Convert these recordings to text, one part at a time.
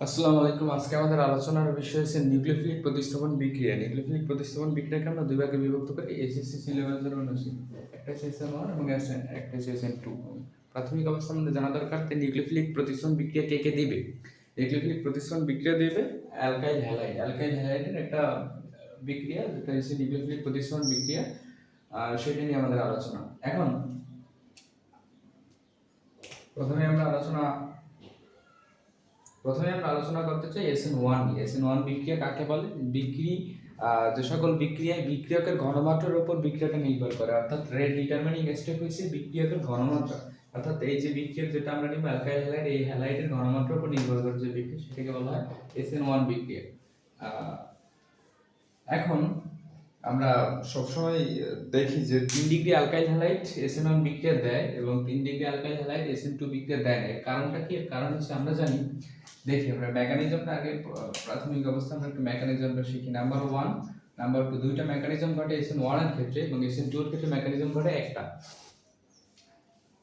আসসালামু আলাইকুম। আজকে আমাদের আলোচনার বিষয় হচ্ছে নিউক্লিওফিলিক প্রতিস্থাপন বিক্রিয়া। নিউক্লিওফিলিক প্রতিস্থাপন বিক্রিয়াকে আমরা দুই ভাগে বিভক্ত করি এসএসসি সিলেবাসের অনুযায়ী একটা হচ্ছে এসএন ওয়ান এবং একটা এসএন টু প্রাথমিক অবস্থা আমাদের জানা দরকার যে নিউক্লিওফিলিক প্রতিস্থাপন বিক্রিয়া কে কে দিবে? নিউক্লিওফিলিক প্রতিস্থাপন বিক্রিয়া দিবে অ্যালকাইল হ্যালাইড। অ্যালকাইল হ্যালাইডের একটা বিক্রিয়া, যেটা হচ্ছে নিউক্লিওফিলিক প্রতিস্থাপন বিক্রিয়া, আর সেটা নিয়ে আমাদের আলোচনা। এখন প্রথমে আমরা আলোচনা প্রথমে আমরা আলোচনা করতে চাই এসএন ওয়ান নিয়ে। এসএন ওয়ান বিক্রিয়া কাকে বলে? বিক্রি যে সকল বিক্রিয়ায় বিক্রিয়কের ঘনমাত্রার উপর বিক্রিয়াটা নির্ভর করে, অর্থাৎ রেড ডিটারমিনিং স্টেপ হচ্ছে বিক্রিয়কের ঘনমাত্রা। অর্থাৎ এই যে বিক্রিয়ক যেটা আমরা নিব অ্যালকাইল হ্যালাইড এই হ্যালাইডের ঘনমাত্রার উপর নির্ভর করে যে বিক্রিয়া, সেটাকে বলা হয় এসএন ওয়ান বিক্রিয়া। এখন আমরা সবসময় দেখি যে তিন degree alkyl halide SN one বিক্রিয়া দেয় এবং তিন degree alkyl halide S SN two বিক্রিয়া দেয় না। কারণটা কি? কারণ হচ্ছে আমরা জানি, দেখি আমরা মেকানিজমটা আগে প্রাথমিক অবস্থা আমরা একটু মেকানিজমটা শিখি। নাম্বার ওয়ান নাম্বার টু দুইটা মেকানিজম ঘটে এসএন ওয়ানের ক্ষেত্রে এবং এসএন টু এর ক্ষেত্রে মেকানিজম ঘটে একটা।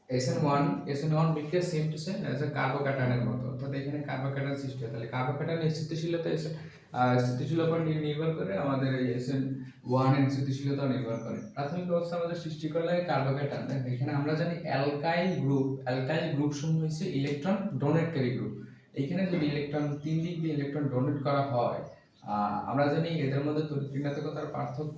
S N one S N one বিক্রিয়া same to same as a কার্বোক্যাটায়নের মতো। অর্থাৎ এখানে কার্বোক্যাটায়ন সৃষ্টি হয়। তাহলে কার্বোক্যাটায়নের স্থিতিশীলতা এসে নি- নির্ভর করে আমাদের এই এসএন ওয়ানের স্থিতিশীলতা নির্ভর করে। প্রাথমিক অবস্থা আমাদের সৃষ্টি করে লাগে কার্বোকেটান এখানে আমরা জানি অ্যালকাইল গ্রুপ অ্যালকাইল গ্রুপ সমূহ হচ্ছে ইলেকট্রন ডোনেটকারী গ্রুপ এখানে যদি ইলেকট্রন তিন দিক দিয়ে ইলেকট্রন ডোনেট করা হয় আমরা জানি এদের মধ্যে তড়িৎ ঋণাত্মকতার পার্থক্য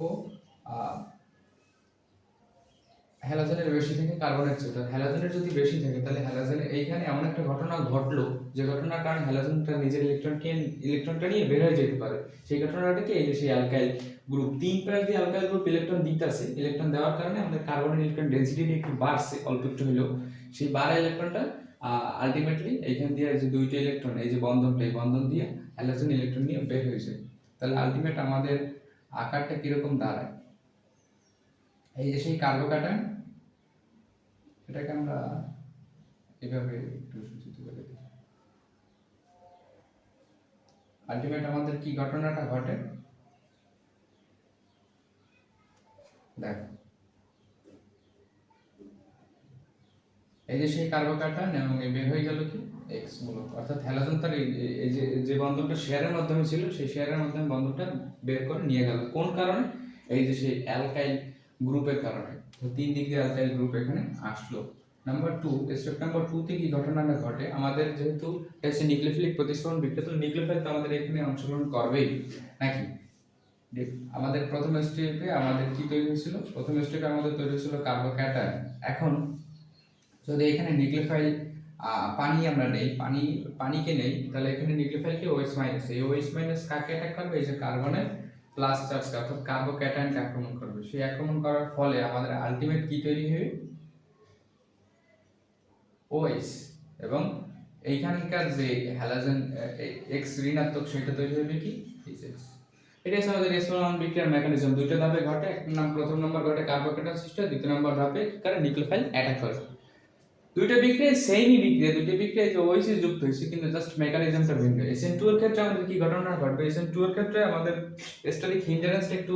হ্যালোজেনের বেশি থাকে কার্বনের চেয়ে অর্থাৎ হ্যালোজেনের যদি বেশি থাকে, তাহলে হ্যালোজেনের এইখানে এমন একটা ঘটনা ঘটলো, যে ঘটনার কারণে হ্যালোজেনটা নিজের ইলেকট্রনকে ইলেকট্রনটা নিয়ে বের হয়ে যেতে পারে। সেই ঘটনাটাকে এই যে সেই অ্যালকাইল গ্রুপ তিন প্রায় দিয়ে অ্যালকাইল গ্রুপ ইলেকট্রন দিতেছে ইলেকট্রন দেওয়ার কারণে আমাদের কার্বনের ইলেকট্রন ডেন্সিটি একটু বাড়ছে, অল্প একটু হলেও। সেই বাড়া ইলেকট্রনটা আলটিমেটলি এইখান দিয়ে যে দুইটা ইলেকট্রন এই যে বন্ধনটা, এই বন্ধন দিয়ে হ্যালোজেন ইলেকট্রন নিয়ে বের হয়েছে তাহলে আলটিমেট আমাদের আকারটা কীরকম দাঁড়ায়? এই যে সেই কার্বোকাটায়ন এটাকে আমরা এভাবে একটু সূচিত করে দিই আলটিমেট আমাদের কি ঘটনাটা ঘটে? দেখো। এই যে সেই কার্বোকাটায়ন এবং এ বের হয়ে গেল কি? এক্স মূলক। অর্থাৎ হ্যালোজেন তার এই এই যে যে বন্ধনটা শেয়ারের মাধ্যমে ছিল, সেই শেয়ারের মাধ্যমে বন্ধনটা বের করে নিয়ে গেল। কোন কারণে? এই যে সেই অ্যালকাইল গ্রুপের কারণে। তো তিন ডিগ্রি অ্যালকাইল গ্রুপ এখানে আসলো। নাম্বার টু স্টেপ নাম্বার টুতে কি ঘটনাটা ঘটে? আমাদের যেহেতু এসে নিউক্লিওফিলিক প্রতিস্থাপন বিক্রিয়া তো তো আমাদের এখানে অংশগ্রহণ করবেই, নাকি? আমাদের প্রথম স্টেপে আমাদের কি তৈরি হয়েছিল? প্রথম স্টেপে আমাদের তৈরি হয়েছিল কার্বোক্যাটায়ন এখন যদি এখানে নিউক্লিওফাইল পানি আমরা নেই, পানি, পানিকে নেই, তাহলে এখানে নিউক্লিওফাইলকে ওএস মাইনাস এই ওএস মাইনাস কাকে অ্যাটাক করবে? এই যে কার্বনের প্লাস চার্জ অর্থাৎ কার্বোক্যাটায়নকে আক্রমণ করবে। সেই আক্রমণ করার ফলে আমাদের আলটিমেট কি তৈরি হবে? ওএস এবং এইখানকার যে হ্যালোজেন এক্স ঋণাত্মক, সেটা তৈরি হবে কি? এটা হচ্ছে আমাদের বিক্রিয়ার মেকানিজম দুইটা ধাপে ঘটে, এক নাম, প্রথম নম্বর ঘটে কার্বোকেটান সিস্টেম দ্বিতীয় নম্বর ধাপে কারণ নিউক্লিওফাইল অ্যাটাক করে দুইটা বিক্রিয়া সেমই বিক্রিয়া, দুইটা বিক্রিয়া ওইসি যুক্ত হয়েছে, কিন্তু জাস্ট মেকানিজমটা ভিন্ন। এসএন টু এর ক্ষেত্রে আমাদের কি ঘটনা ঘটবে? এসএন টু এর ক্ষেত্রে আমাদের স্টারিক হিন্ডারেন্সটা একটু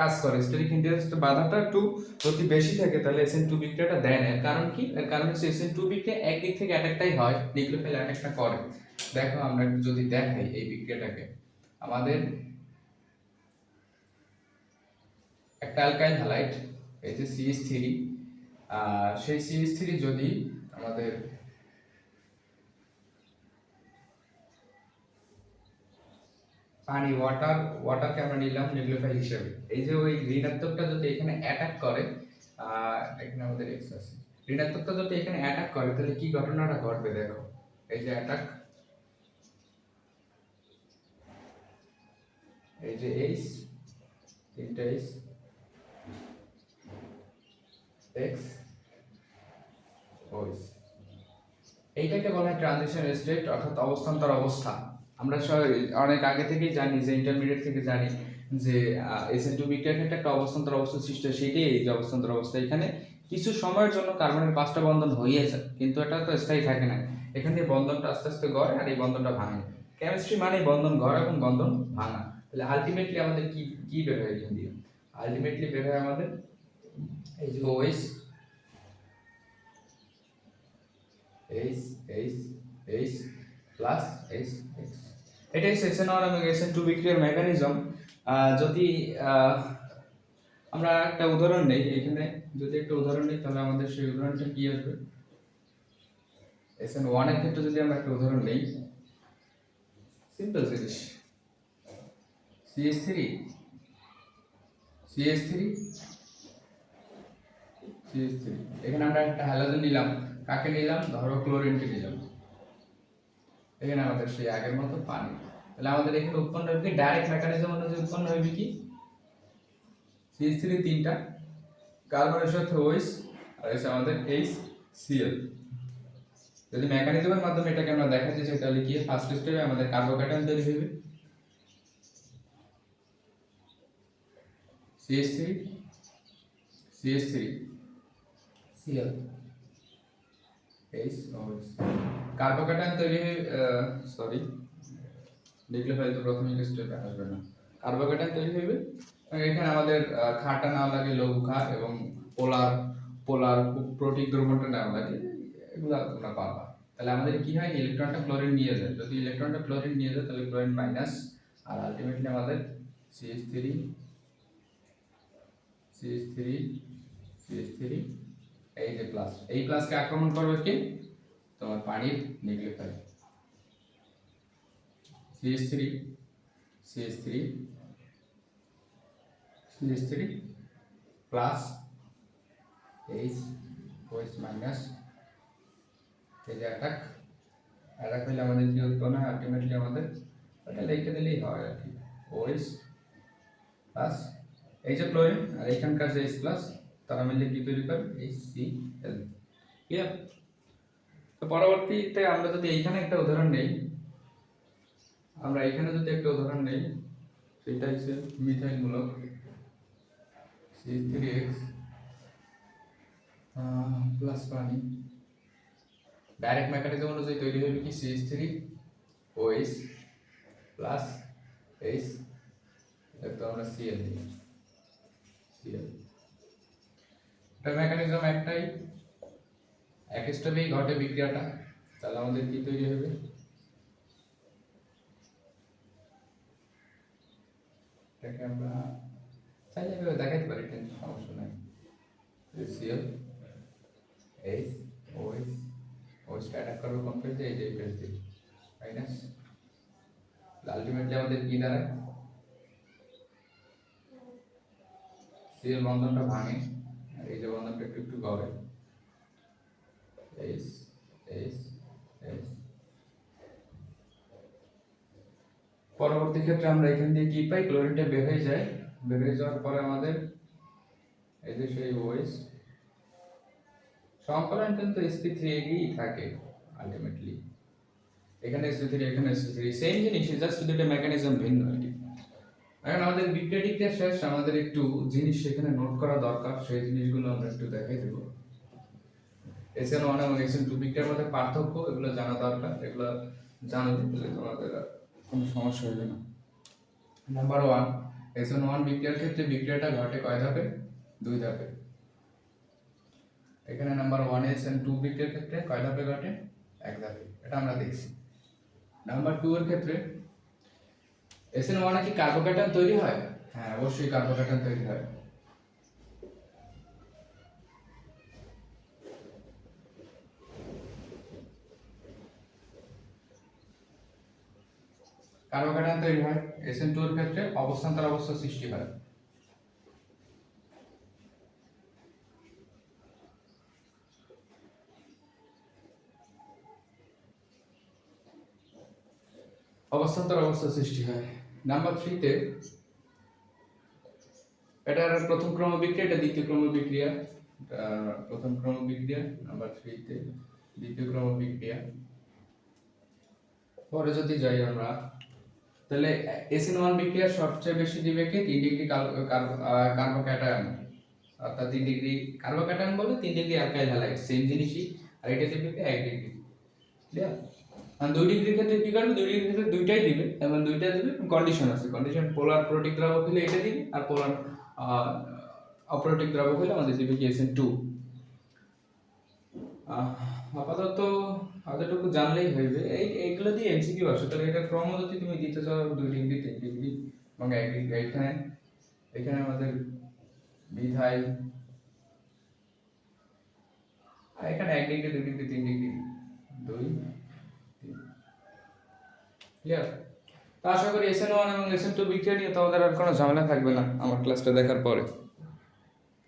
কাজ করে। স্টারিক হিন্ডারেন্সটা বাধাটা একটু যদি বেশি থাকে, তাহলে এসএন টু বিক্রিয়াটা দেয় না। কারণ কি? এর কারণ হচ্ছে এসএন টু বিক্রিয়া একদিক থেকে অ্যাটাকটাই হয়, নিউক্লিওফাইল অ্যাটাকটা করে। দেখো, আমরা একটু যদি দেখাই এই বিক্রিয়াটাকে। আমাদের একটা অ্যালকাইল হ্যালাইড এই যে সিএস থ্রি সেই সিএস থ্রি যদি আমাদের পানি ওয়াটার ওয়াটারকে আমরা নিলাম নিউক্লিওফাইল হিসেবে। এই যে ওই ঋণাত্মকটা যদি এখানে অ্যাটাক করে এখানে আমাদের এক্স আছে। ঋণাত্মকটা যদি এখানে অ্যাটাক করে, তাহলে কি ঘটনাটা ঘটবে দেখো। এই যে অ্যাটাক এই যে এইচ তিনটা এইচ এক্স ওইস এইটাকে বলা হয় ট্রানজিশন স্টেট অর্থাৎ অবস্থান্তর অবস্থা। আমরা অনেক আগে থেকেই জানি, যে ইন্টারমিডিয়েট থেকে জানি, যে এসএন টু বিক্রিয়ার ক্ষেত্রে একটা অবস্থান্তর অবস্থা সৃষ্টি সেটাই এই যে অবস্থান্তর অবস্থা। এখানে কিছু সময়ের জন্য কার্বনের পাঁচটা বন্ধন হয়েছে কিন্তু এটা তো স্থায়ী থাকে না। এখান দিয়ে বন্ধনটা আস্তে আস্তে গড়ে আর এই বন্ধনটা ভাঙে। কেমিস্ট্রি মানে বন্ধন গড় এবং বন্ধন ভাঙা। তাহলে আলটিমেটলি আমাদের কি কি বের হয় এখান দিয়ে? আলটিমেটলি বের হয় আমাদের এই যে OS H H H plus H X এটাই সেকশন ওয়ান এবং এসএন টু বিক্রিয়ার মেকানিজম যদি আমরা একটা উদাহরণ নেই, এখানে যদি একটা উদাহরণ নেই, তাহলে আমাদের সেই উদাহরণটা কি আসবে? এসএন ওয়ানের ক্ষেত্রে যদি আমরা একটা উদাহরণ নেই সিম্পল জিনিস। CS three CS three CS three এখানে আমরা একটা হ্যালোজেন নিলাম। কাকে নিলাম? ধরো ক্লোরিনকে নিলাম। এখানে আমাদের সেই আগের মতো পানি। তাহলে আমাদের এখানে উৎপন্ন হবে কি? ডাইরেক্ট মেকানিজম অনুযায়ী উৎপন্ন হবে কি? সিএস থ্রি তিনটা। কার্বনের সাথে ওইস আর এসে আমাদের এইচ সিএল যদি মেকানিজমের মাধ্যমে এটাকে আমরা দেখাচ্ছি যে তাহলে কি ফার্স্ট স্টেপে আমাদের কার্বোক্যাটায়ন তৈরি হবে। CS three CS three CL H ওইস carbocation তৈরি হয়ে সরি দেখলে হয়তো প্রাথমিক স্টেপে আসবে না। কার্বোক্যাটায়ন তৈরি হবে এবং এখানে আমাদের খাটা নেওয়া লাগে লঘু খা এবং পোলার পোলার প্রোটিক দ্রবণটা নেওয়া লাগে। এগুলো তোমরা পাবা। তাহলে আমাদের কি হয়? ইলেকট্রনটা ক্লোরিন নিয়ে যায়। যদি ইলেকট্রনটা ক্লোরিন নিয়ে যায়, তাহলে ক্লোরিন মাইনাস আর আলটিমেটলি আমাদের CS three CS three CS three এই যে প্লাস এই প্লাসকে আক্রমণ করবে কি? তোমার পানির nucleophile CS three CS three CS three plus H OH minus এই যে অ্যাটাক অ্যাটাক হলে আমাদের কি উৎপন্ন হয় আলটিমেটলি আমাদের ওটা লিখে দিলেই হয় আর কি। ওএইচ প্লাস এই যে ক্লোরিন আর এখানকার যে এইচ প্লাস তারা মিলে কি তৈরি করে? এইচ সি এল ক্লিয়ার তো পরবর্তীতে আমরা যদি এইখানে একটা উদাহরণ নেই, আমরা এখানে যদি একটা উদাহরণ নেই, সেটা হচ্ছে মিথাইল মূলক সি থ্রি এক্স প্লাস পানি। ডাইরেক্ট মেকানিজম অনুযায়ী তৈরি হবে কি? CS three OH plus H তো আমরা সিএল দিই সিএল মেকানিজম একটাই। এক স্টেপেই ঘটে বিক্রিয়াটা। তাহলে আমাদের কি তৈরি হবে? এটাকে আমরা পারি এইচ করবে এই যে আলটিমেটলি আমাদের কি দাঁড়ায়? সিএল বন্ধনটা ভাঙে। এই যে বন্ধনটা একটু একটু গড়ে এইচ এইচ এইচ পরবর্তী ক্ষেত্রে আমরা এখান দিয়ে কি পাই? ক্লোরিনটা বের হয়ে যায়। বের হয়ে যাওয়ার পরে আমাদের এই যে সেই ওএস সংকলন কিন্তু এসপি থ্রি এগিয়েই থাকে আলটিমেটলি এখানে এসপি থ্রি এখানে এসপি থ্রি সেম জিনিস জাস্ট দুটো মেকানিজম ভিন্ন আর এখন আমাদের বিক্রিয়াটিকটা শেষ, আমাদের একটু জিনিস সেখানে নোট করা দরকার, সেই জিনিসগুলো আমরা একটু দেখাই দেবো। এসএন ওয়ান এবং এসএন টু বিক্রিয়ার মধ্যে পার্থক্য, এগুলো জানা দরকার, এগুলো জানলে তোমাদের কোনো সমস্যা হবে না। নাম্বার ওয়ান এসএন ওয়ান বিক্রিয়ার ক্ষেত্রে বিক্রিয়াটা ঘটে কয় ধাপে? দুই ধাপে। এখানে নাম্বার ওয়ান এসএন টু বিক্রিয়ার ক্ষেত্রে কয় ধাপে ঘটে? এক ধাপে। এটা আমরা দেখছি। নাম্বার টু এর ক্ষেত্রে এসএন ওয়ানে কি কার্বোক্যাটায়ন তৈরি হয়? হ্যাঁ অবশ্যই কার্বোক্যাটায়ন তৈরি হয়। কার্বোক্যাটায়ন তৈরি হয়। এসএন টু এর ক্ষেত্রে অবস্থান্তর অবস্থা সৃষ্টি হয়। অবস্থান্তর অবস্থা সৃষ্টি হয়। নাম্বার থ্রিতে এটার প্রথম ক্রম বিক্রিয়া, এটা দ্বিতীয় ক্রম বিক্রিয়া। প্রথম ক্রম বিক্রিয়া নাম্বার থ্রিতে দ্বিতীয় ক্রম বিক্রিয়া। পরে যদি যাই আমরা, তাহলে এসএন ওয়ান বিক্রিয়া সবচেয়ে বেশি দিবে কি? তিন ডিগ্রি কার্বোক্যাটায়ন অর্থাৎ তিন ডিগ্রি কার্বোক্যাটায়ন বলে তিন ডিগ্রি অ্যালকাইল হ্যালাইড সেম জিনিসই। আর এটা দিবে এক ডিগ্রি। ক্লিয়ার দুই ডিগ্রির ক্ষেত্রে কি করবে? দুই ডিগ্রির ক্ষেত্রে দুইটাই দিবে। এবং দুইটা দিবে কন্ডিশন আছে। কন্ডিশন পোলার প্রোটিক দ্রাবক হলে এটা দিবে, আর পোলার অপ্রোটিক দ্রাবক হলে আমাদের দিবে কি টু আপাতত এতটুকু জানলেই হইবে। এই, এইগুলো দিয়ে এমসিকিউ আসে। তাহলে এটা ক্রম যদি তুমি দিতে চাও দুই ডিগ্রি, তিন ডিগ্রি, এবং এক ডিগ্রি এখানে। এখানে আমাদের বিধায় এখানে এক ডিগ্রি, দুই ডিগ্রি, তিন ডিগ্রি, দুই। ক্লিয়ার তা আশা করি এসএন ওয়ান এবং এসএন টু বিক্রিয়া নিয়ে তোমাদের আর কোনো ঝামেলা থাকবে না আমার ক্লাসটা দেখার পরে।